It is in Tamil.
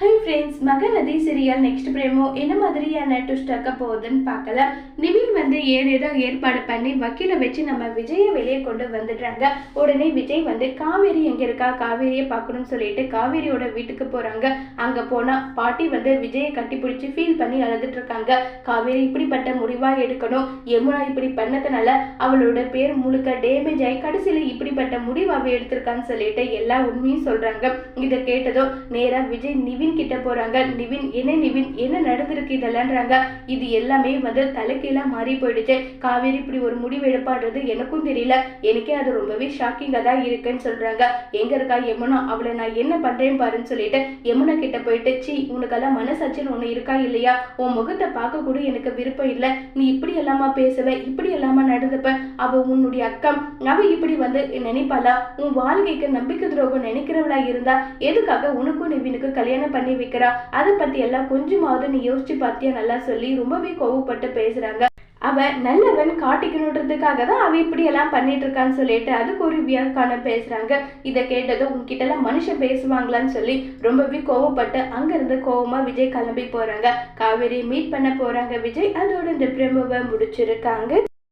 Hi friends Mahanadi serial next promo என்ன மாதிரியான ட்விஸ்ட் ஆக்க போகுதுன்னு பார்க்கலாம். நிவின் வந்து ஏதேதோ ஏற்பாடு பண்ணி வக்கீலை வச்சு நம்ம விஜயை வெளியே கொண்டு வந்துடுறாங்க. உடனே விஜய் வந்து காவேரி எங்க இருக்கா? காவேரியை பார்க்கணும்னு சொல்லிட்டு காவேரியோட வீட்டுக்கு போறாங்க. அங்க போனா பாட்டி வந்து விஜயை கட்டி பிடிச்சி ஃபீல் பண்ணி அழுதுட்டு இருக்காங்க காவேரி இப்படிப்பட்ட முடிவா எடுக்கணும்? யமுனா இப்படி பண்ணதுனால அவளோட பேர் முழுக்க டேமேஜ் ஆகி கடைசியில இப்படிப்பட்ட முடிவாக எடுத்திருக்கான்னு சொல்லிட்டு எல்லா உண்மையும் சொல்றாங்க. இதை கேட்டதும் நேரா விஜய் நிவின் நிவின் கிட்ட போறாங்க. நிவின் என்ன நிவின் என்ன நடந்திருக்கு இதெல்லாம்ன்றாங்க. இது எல்லாமே வந்து தலைக்கீழா மாறி போயிடுச்சு. காவேரி இப்படி ஒரு முடிவு எடுப்பாடுறது எனக்கும் தெரியல. எனக்கே அது ரொம்பவே ஷாக்கிங்கா தான் இருக்குன்னு சொல்றாங்க. எங்க இருக்கா யமுனா? அவளை நான் என்ன பண்றேன் பாருன்னு சொல்லிட்டு யமுனா கிட்ட போயிட்டு சி உனக்கெல்லாம் மனசாட்சின்னு ஒண்ணு இருக்கா இல்லையா? உன் முகத்தை பார்க்க கூட எனக்கு விருப்பம் இல்லை. நீ இப்படி எல்லாமா பேசுவ இப்படி எல்லாமா நடந்துப்ப. அவ உன்னுடைய அக்கம். அவ இப்படி வந்து நினைப்பாளா? உன் வாழ்க்கைக்கு நம்பிக்கை துரோகம் நினைக்கிறவளா இருந்தா எதுக்காக உனக்கும் நிவினுக்கு கல்யாணம் பண்ணி விற்கிறா அதை பத்தி எல்லாம் கொஞ்சமாவது நீ யோசிச்சு பார்த்தியா நல்லா சொல்லி ரொம்பவே கோவப்பட்டு பேசுறாங்க. அவ நல்லவன் காட்டிக்கணுன்றதுக்காக தான் அவ இப்படி எல்லாம் பண்ணிட்டு இருக்கான்னு சொல்லிட்டு அதுக்கு ஒரு வியாக்கான பேசுறாங்க. இதை கேட்டதும் உங்ககிட்ட எல்லாம் மனுஷன் பேசுவாங்களான்னு சொல்லி ரொம்பவே கோவப்பட்டு அங்கிருந்து கோவமா விஜய் கிளம்பி போறாங்க. காவேரி மீட் பண்ண போறாங்க. விஜய் அதோட இந்த பிரமுவை முடிச்சிருக்காங்க.